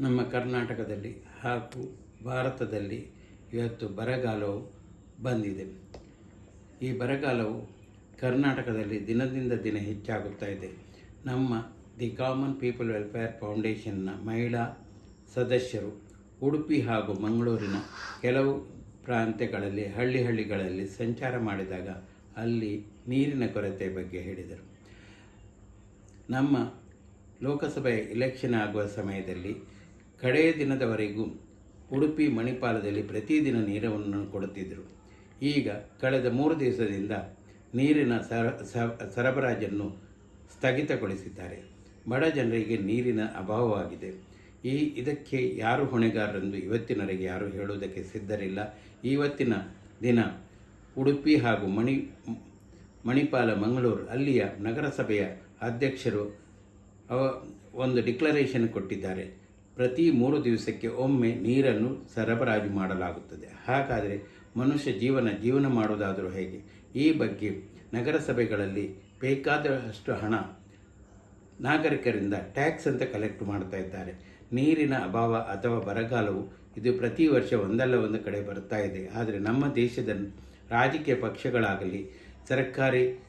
ನಮ್ಮ ಕರ್ನಾಟಕದಲ್ಲಿ ಹಾಗೂ ಭಾರತದಲ್ಲಿ ಇವತ್ತು ಬರಗಾಲವು ಬಂದಿದೆ. ಈ ಬರಗಾಲವು ಕರ್ನಾಟಕದಲ್ಲಿ ದಿನದಿಂದ ದಿನ ಹೆಚ್ಚಾಗುತ್ತಾ ಇದೆ. ನಮ್ಮ ದಿ ಕಾಮನ್ ಪೀಪಲ್ ವೆಲ್ಫೇರ್ ಫೌಂಡೇಶನ್ನ ಮಹಿಳಾ ಸದಸ್ಯರು ಉಡುಪಿ ಹಾಗೂ ಮಂಗಳೂರಿನ ಕೆಲವು ಪ್ರಾಂತ್ಯಗಳಲ್ಲಿ, ಹಳ್ಳಿ ಹಳ್ಳಿಗಳಲ್ಲಿ ಸಂಚಾರ ಮಾಡಿದಾಗ ಅಲ್ಲಿ ನೀರಿನ ಕೊರತೆ ಬಗ್ಗೆ ಹೇಳಿದರು. ನಮ್ಮ ಲೋಕಸಭೆ ಇಲೆಕ್ಷನ್ ಆಗುವ ಸಮಯದಲ್ಲಿ ಕಡೆಯ ದಿನದವರೆಗೂ ಉಡುಪಿ ಮಣಿಪಾಲದಲ್ಲಿ ಪ್ರತಿದಿನ ನೀರವನ್ನು ಕೊಡುತ್ತಿದ್ದರು. ಈಗ ಕಳೆದ ಮೂರು ದಿವಸದಿಂದ ನೀರಿನ ಸರ, ಸರಬರಾಜನ್ನು ಸ್ಥಗಿತಗೊಳಿಸಿದ್ದಾರೆ. ಬಡ ಜನರಿಗೆ ನೀರಿನ ಅಭಾವವಾಗಿದೆ. ಈ ಇದಕ್ಕೆ ಯಾರು ಹೊಣೆಗಾರರೆಂದು ಇವತ್ತಿನವರೆಗೆ ಯಾರು ಹೇಳುವುದಕ್ಕೆ ಸಿದ್ಧರಿಲ್ಲ. ಇವತ್ತಿನ ದಿನ ಉಡುಪಿ ಹಾಗೂ ಮಣಿ, ಮಣಿಪಾಲ, ಮಂಗಳೂರು ಅಲ್ಲಿಯ ನಗರಸಭೆಯ ಅಧ್ಯಕ್ಷರು ಅವ, ಒಂದು ಡಿಕ್ಲರೇಷನ್ ಕೊಟ್ಟಿದ್ದಾರೆ. ಪ್ರತಿ ಮೂರು ದಿವಸಕ್ಕೆ ಒಮ್ಮೆ ನೀರನ್ನು ಸರಬರಾಜು ಮಾಡಲಾಗುತ್ತದೆ. ಹಾಗಾದರೆ ಮನುಷ್ಯ ಜೀವನ ಜೀವನ ಮಾಡುವುದಾದರೂ ಹೇಗೆ? ಈ ಬಗ್ಗೆ ನಗರಸಭೆಗಳಲ್ಲಿ ಬೇಕಾದಷ್ಟು ಹಣ ನಾಗರಿಕರಿಂದ ಟ್ಯಾಕ್ಸ್ ಅಂತ ಕಲೆಕ್ಟ್ ಮಾಡ್ತಾ ಇದ್ದಾರೆ. ನೀರಿನ ಅಭಾವ ಅಥವಾ ಬರಗಾಲವು ಇದು ಪ್ರತಿ ವರ್ಷ ಒಂದಲ್ಲ ಒಂದು ಕಡೆ ಬರ್ತಾ ಇದೆ. ಆದರೆ ನಮ್ಮ ದೇಶದ ರಾಜಕೀಯ ಪಕ್ಷಗಳಾಗಲಿ, ಸರ್ಕಾರಿ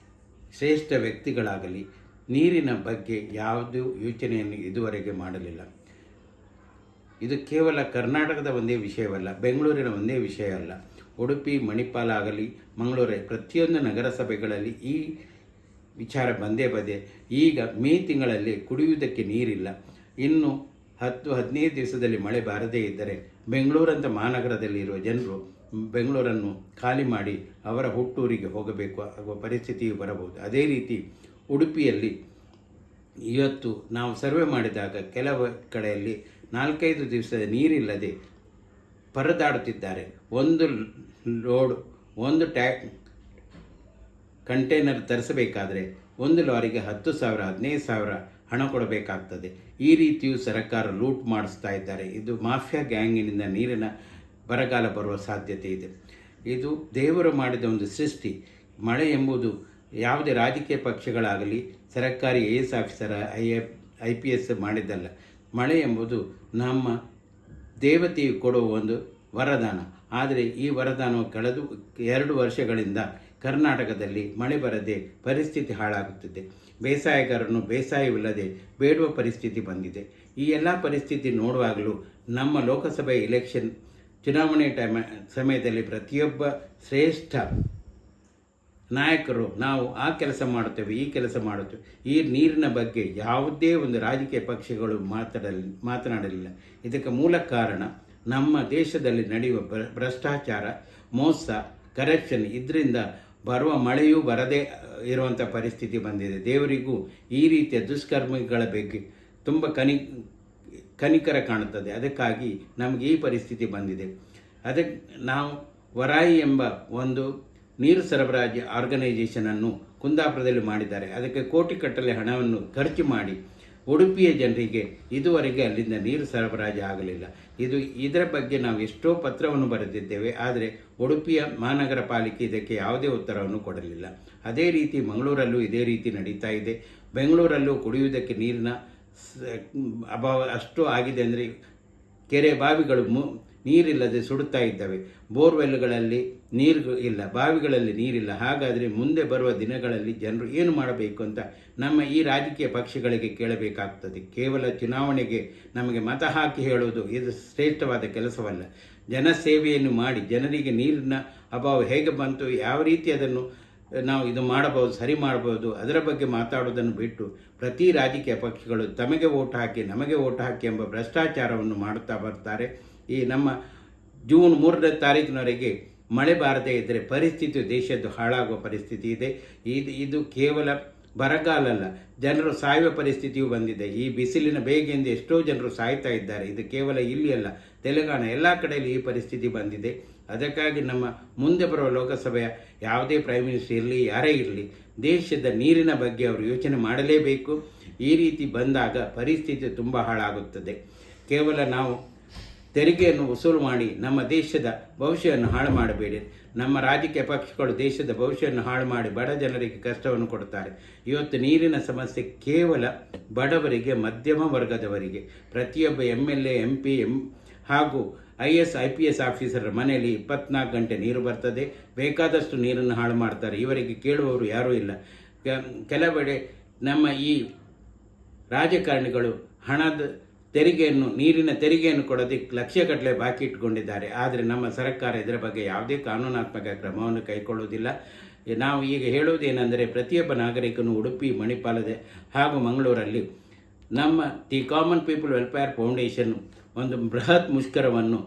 ಶ್ರೇಷ್ಠ ವ್ಯಕ್ತಿಗಳಾಗಲಿ ನೀರಿನ ಬಗ್ಗೆ ಯಾವುದೂ ಯೋಚನೆಯನ್ನು ಇದುವರೆಗೆ ಮಾಡಲಿಲ್ಲ. ಇದು ಕೇವಲ ಕರ್ನಾಟಕದ ಒಂದೇ ವಿಷಯವಲ್ಲ, ಬೆಂಗಳೂರಿನ ಒಂದೇ ವಿಷಯ ಅಲ್ಲ. ಉಡುಪಿ, ಮಣಿಪಾಲ ಆಗಲಿ, ಮಂಗಳೂರೇ, ಪ್ರತಿಯೊಂದು ನಗರಸಭೆಗಳಲ್ಲಿ ಈ ವಿಚಾರ ಬಂದೇ ಬಂದೆ, ಈಗ ಮೇ ತಿಂಗಳಲ್ಲಿ ಕುಡಿಯುವುದಕ್ಕೆ ನೀರಿಲ್ಲ. ಇನ್ನು ಹತ್ತು, ಹದಿನೈದು ದಿವಸದಲ್ಲಿ ಮಳೆ ಬಾರದೇ ಇದ್ದರೆ ಬೆಂಗಳೂರಂಥ ಮಹಾನಗರದಲ್ಲಿ ಇರುವ ಜನರು ಬೆಂಗಳೂರನ್ನು ಖಾಲಿ ಮಾಡಿ ಅವರ ಹುಟ್ಟೂರಿಗೆ ಹೋಗಬೇಕು ಆಗುವ ಪರಿಸ್ಥಿತಿಯು ಬರಬಹುದು. ಅದೇ ರೀತಿ ಉಡುಪಿಯಲ್ಲಿ ಇವತ್ತು ನಾವು ಸರ್ವೆ ಮಾಡಿದಾಗ ಕೆಲವು ಕಡೆಯಲ್ಲಿ ನಾಲ್ಕೈದು ದಿವಸದ ನೀರಿಲ್ಲದೆ ಪರದಾಡುತ್ತಿದ್ದಾರೆ. ಒಂದು ಲೋಡ್, ಒಂದು ಟ್ಯಾಕ್ ಕಂಟೈನರ್ ತರಿಸಬೇಕಾದರೆ ಒಂದು ಲಾರಿಗೆ ಹತ್ತು ಸಾವಿರ, ಹದಿನೈದು ಸಾವಿರ ಹಣ ಕೊಡಬೇಕಾಗ್ತದೆ. ಈ ರೀತಿಯೂ ಸರ್ಕಾರ ಲೂಟ್ ಮಾಡಿಸ್ತಾ ಇದ್ದಾರೆ. ಇದು ಮಾಫಿಯಾ ಗ್ಯಾಂಗಿನಿಂದ ನೀರಿನ ಬರಗಾಲ ಬರುವ ಸಾಧ್ಯತೆ ಇದೆ. ಇದು ದೇವರು ಮಾಡಿದ ಒಂದು ಸೃಷ್ಟಿ. ಮಳೆ ಎಂಬುದು ಯಾವುದೇ ರಾಜಕೀಯ ಪಕ್ಷಗಳಾಗಲಿ, ಸರ್ಕಾರಿ A S ಆಫೀಸರ I A I P S ಮಾಡಿದ್ದಲ್ಲ. ಮಳೆ ಎಂಬುದು ನಮ್ಮ ದೇವತೆಯು ಕೊಡುವ ಒಂದು ವರದಾನ. ಆದರೆ ಈ ವರದಾನವು ಕಳೆದು ಎರಡು ವರ್ಷಗಳಿಂದ ಕರ್ನಾಟಕದಲ್ಲಿ ಮಳೆ ಬರದೆ ಪರಿಸ್ಥಿತಿ ಹಾಳಾಗುತ್ತಿದೆ. ಬೇಸಾಯಗಾರನು ಬೇಸಾಯವಿಲ್ಲದೆ ಬೇಡುವ ಪರಿಸ್ಥಿತಿ ಬಂದಿದೆ. ಈ ಎಲ್ಲ ಪರಿಸ್ಥಿತಿ ನೋಡುವಾಗಲೂ ನಮ್ಮ ಲೋಕಸಭೆ ಇಲೆಕ್ಷನ್ ಚುನಾವಣೆ ಟೈಮ್, ಸಮಯದಲ್ಲಿ ಪ್ರತಿಯೊಬ್ಬ ಶ್ರೇಷ್ಠ ನಾಯಕರು, ನಾವು ಆ ಕೆಲಸ ಮಾಡುತ್ತೇವೆ, ಈ ಕೆಲಸ ಮಾಡುತ್ತೇವೆ. ಈ ನೀರಿನ ಬಗ್ಗೆ ಯಾವುದೇ ಒಂದು ರಾಜಕೀಯ ಪಕ್ಷಗಳು ಮಾತಾಡಲಿ, ಮಾತನಾಡಲಿಲ್ಲ. ಇದಕ್ಕೆ ಮೂಲ ಕಾರಣ ನಮ್ಮ ದೇಶದಲ್ಲಿ ನಡೆಯುವ ಭ್ರ- ಭ್ರಷ್ಟಾಚಾರ, ಮೋಸ ಕರಪ್ಷನ್ ಇದರಿಂದ ಬರುವ ಮಳೆಯೂ ಬರದೇ ಇರುವಂಥ ಪರಿಸ್ಥಿತಿ ಬಂದಿದೆ. ದೇವರಿಗೂ ಈ ರೀತಿಯ ದುಷ್ಕರ್ಮಿಗಳ ಬಗ್ಗೆ ತುಂಬ ಕನಿ, ಕನಿಕರ ಕಾಣುತ್ತದೆ. ಅದಕ್ಕಾಗಿ ನಮಗೆ ಈ ಪರಿಸ್ಥಿತಿ ಬಂದಿದೆ. ಅದಕ್ಕೆ ನಾವು ವರಾಯಿ ಎಂಬ ಒಂದು ನೀರು ಸರಬರಾಜು ಆರ್ಗನೈಜೇಷನನ್ನು ಕುಂದಾಪುರದಲ್ಲಿ ಮಾಡಿದ್ದಾರೆ. ಅದಕ್ಕೆ ಕೋಟಿ ಕಟ್ಟಲೆ ಹಣವನ್ನು ಖರ್ಚು ಮಾಡಿ ಉಡುಪಿಯ ಜನರಿಗೆ ಇದುವರೆಗೆ ಅಲ್ಲಿಂದ ನೀರು ಸರಬರಾಜು ಆಗಲಿಲ್ಲ. ಇದು ಇದರ ಬಗ್ಗೆ ನಾವು ಎಷ್ಟೋ ಪತ್ರವನ್ನು ಬರೆದಿದ್ದೇವೆ. ಆದರೆ ಉಡುಪಿಯ ಮಹಾನಗರ ಪಾಲಿಕೆ ಇದಕ್ಕೆ ಯಾವುದೇ ಉತ್ತರವನ್ನು ಕೊಡಲಿಲ್ಲ. ಅದೇ ರೀತಿ ಮಂಗಳೂರಲ್ಲೂ ಇದೇ ರೀತಿ ನಡೀತಾ ಇದೆ. ಬೆಂಗಳೂರಲ್ಲೂ ಕುಡಿಯುವುದಕ್ಕೆ ನೀರಿನ ಅಭಾವ ಅಷ್ಟು ಆಗಿದೆ ಅಂದರೆ ಕೆರೆ ಬಾವಿಗಳು ಮು ನೀರಿಲ್ಲದೆ ಸುಡುತ್ತಾ ಇದ್ದವೆ. ಬೋರ್ವೆಲ್ಗಳಲ್ಲಿ ನೀರು ಇಲ್ಲ, ಬಾವಿಗಳಲ್ಲಿ ನೀರಿಲ್ಲ. ಹಾಗಾದರೆ ಮುಂದೆ ಬರುವ ದಿನಗಳಲ್ಲಿ ಜನರು ಏನು ಮಾಡಬೇಕು ಅಂತ ನಮ್ಮ ಈ ರಾಜಕೀಯ ಪಕ್ಷಗಳಿಗೆ ಕೇಳಬೇಕಾಗ್ತದೆ. ಕೇವಲ ಚುನಾವಣೆಗೆ ನಮಗೆ ಮತ ಹಾಕಿ ಹೇಳುವುದು ಇದು ಶ್ರೇಷ್ಠವಾದ ಕೆಲಸವಲ್ಲ. ಜನಸೇವೆಯನ್ನು ಮಾಡಿ, ಜನರಿಗೆ ನೀರಿನ ಅಭಾವ ಹೇಗೆ ಬಂತು, ಯಾವ ರೀತಿ ಅದನ್ನು ನಾವು ಇದು ಮಾಡಬಹುದು, ಸರಿ ಮಾಡಬಹುದು, ಅದರ ಬಗ್ಗೆ ಮಾತಾಡೋದನ್ನು ಬಿಟ್ಟು ಪ್ರತಿ ರಾಜಕೀಯ ಪಕ್ಷಗಳು ತಮಗೆ ಓಟ್ ಹಾಕಿ, ನಮಗೆ ಓಟ್ ಹಾಕಿ ಎಂಬ ಭ್ರಷ್ಟಾಚಾರವನ್ನು ಮಾಡುತ್ತಾ ಬರ್ತಾರೆ. ಈ ನಮ್ಮ ಜೂನ್ ಮೂರನೇ ತಾರೀಕಿನವರೆಗೆ ಮಳೆ ಬಾರದೇ ಇದ್ದರೆ ಪರಿಸ್ಥಿತಿ ದೇಶದ್ದು ಹಾಳಾಗುವ ಪರಿಸ್ಥಿತಿ ಇದೆ. ಇದು ಇದು ಕೇವಲ ಬರಗಾಲ ಅಲ್ಲ ಜನರು ಸಾಯುವ ಪರಿಸ್ಥಿತಿಯೂ ಬಂದಿದೆ. ಈ ಬಿಸಿಲಿನ ಬೇಗೆಯಿಂದ ಎಷ್ಟೋ ಜನರು ಸಾಯ್ತಾ ಇದ್ದಾರೆ. ಇದು ಕೇವಲ ಇಲ್ಲಿ ಅಲ್ಲ, ತೆಲಂಗಾಣ ಎಲ್ಲ ಕಡೆಯಲ್ಲಿ ಈ ಪರಿಸ್ಥಿತಿ ಬಂದಿದೆ. ಅದಕ್ಕಾಗಿ ನಮ್ಮ ಮುಂದೆ ಬರುವ ಲೋಕಸಭೆಯ ಯಾವುದೇ ಪ್ರೈಮ್ ಮಿನಿಸ್ಟರ್ ಇರಲಿ, ಯಾರೇ ಇರಲಿ, ದೇಶದ ನೀರಿನ ಬಗ್ಗೆ ಅವರು ಯೋಚನೆ ಮಾಡಲೇಬೇಕು. ಈ ರೀತಿ ಬಂದಾಗ ಪರಿಸ್ಥಿತಿ ತುಂಬ ಹಾಳಾಗುತ್ತದೆ. ಕೇವಲ ನಾವು ತೆರಿಗೆಯನ್ನು ವಸೂಲು ಮಾಡಿ ನಮ್ಮ ದೇಶದ ಭವಿಷ್ಯವನ್ನು ಹಾಳು ಮಾಡಬೇಡಿ. ನಮ್ಮ ರಾಜಕೀಯ ಪಕ್ಷಗಳು ದೇಶದ ಭವಿಷ್ಯವನ್ನು ಹಾಳು ಮಾಡಿ ಬಡ ಜನರಿಗೆ ಕಷ್ಟವನ್ನು ಕೊಡುತ್ತಾರೆ. ಇವತ್ತು ನೀರಿನ ಸಮಸ್ಯೆ ಕೇವಲ ಬಡವರಿಗೆ, ಮಧ್ಯಮ ವರ್ಗದವರಿಗೆ. ಪ್ರತಿಯೊಬ್ಬ M L A M P M ಹಾಗೂ I S I P S officer ಮನೆಯಲ್ಲಿ ಇಪ್ಪತ್ನಾಲ್ಕು ಗಂಟೆ ನೀರು ಬರ್ತದೆ. ಬೇಕಾದಷ್ಟು ನೀರನ್ನು ಹಾಳು ಮಾಡ್ತಾರೆ. ಇವರಿಗೆ ಕೇಳುವವರು ಯಾರೂ ಇಲ್ಲ. ಕೆಲವೆಡೆ ನಮ್ಮ ಈ ರಾಜಕಾರಣಿಗಳು ಹಣದ ತೆರಿಗೆಯನ್ನು, ನೀರಿನ ತೆರಿಗೆಯನ್ನು ಕೊಡೋದಕ್ಕೆ ಲಕ್ಷಗಟ್ಟಲೆ ಬಾಕಿ ಇಟ್ಕೊಂಡಿದ್ದಾರೆ. ಆದರೆ ನಮ್ಮ ಸರ್ಕಾರ ಇದರ ಬಗ್ಗೆ ಯಾವುದೇ ಕಾನೂನಾತ್ಮಕ ಕ್ರಮವನ್ನು ಕೈಗೊಳ್ಳುವುದಿಲ್ಲ ನಾವು ಈಗ ಹೇಳುವುದೇನೆಂದರೆ ಪ್ರತಿಯೊಬ್ಬ ನಾಗರಿಕನು ಉಡುಪಿ, ಮಣಿಪಾಲದ ಹಾಗೂ ಮಂಗಳೂರಲ್ಲಿ ನಮ್ಮ the common people welfare foundation ಒಂದು ಬೃಹತ್ ಮುಷ್ಕರವನ್ನು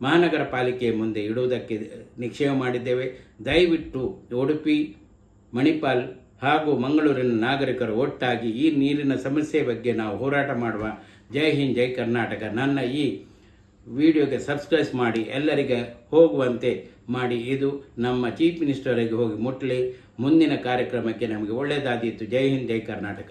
ಮಹಾನಗರ ಪಾಲಿಕೆಯ ಮುಂದೆ ಇಡುವುದಕ್ಕೆ ನಿಕ್ಷೇಪ ಮಾಡಿದ್ದೇವೆ. ದಯವಿಟ್ಟು ಉಡುಪಿ, ಮಣಿಪಾಲ್ ಹಾಗೂ ಮಂಗಳೂರಿನ ನಾಗರಿಕರು ಒಟ್ಟಾಗಿ ಈ ನೀರಿನ ಸಮಸ್ಯೆ ಬಗ್ಗೆ ನಾವು ಹೋರಾಟ ಮಾಡುವ ಜೈ ಹಿಂದ್, ಜೈ ಕರ್ನಾಟಕ. ನನ್ನ ಈ ವಿಡಿಯೋಗೆ ಸಬ್ಸ್ಕ್ರೈಬ್ ಮಾಡಿ, ಎಲ್ಲರಿಗೆ ಹೋಗುವಂತೆ ಮಾಡಿ. ಇದು ನಮ್ಮ ಚೀಫ್ ಮಿನಿಸ್ಟರಿಗೆ ಹೋಗಿ ಮುಟ್ಟಲಿ ಮುಂದಿನ ಕಾರ್ಯಕ್ರಮಕ್ಕೆ ನಮಗೆ ಒಳ್ಳೆಯದಾದೀತು ಜೈ ಹಿಂದ್, ಜೈ ಕರ್ನಾಟಕ.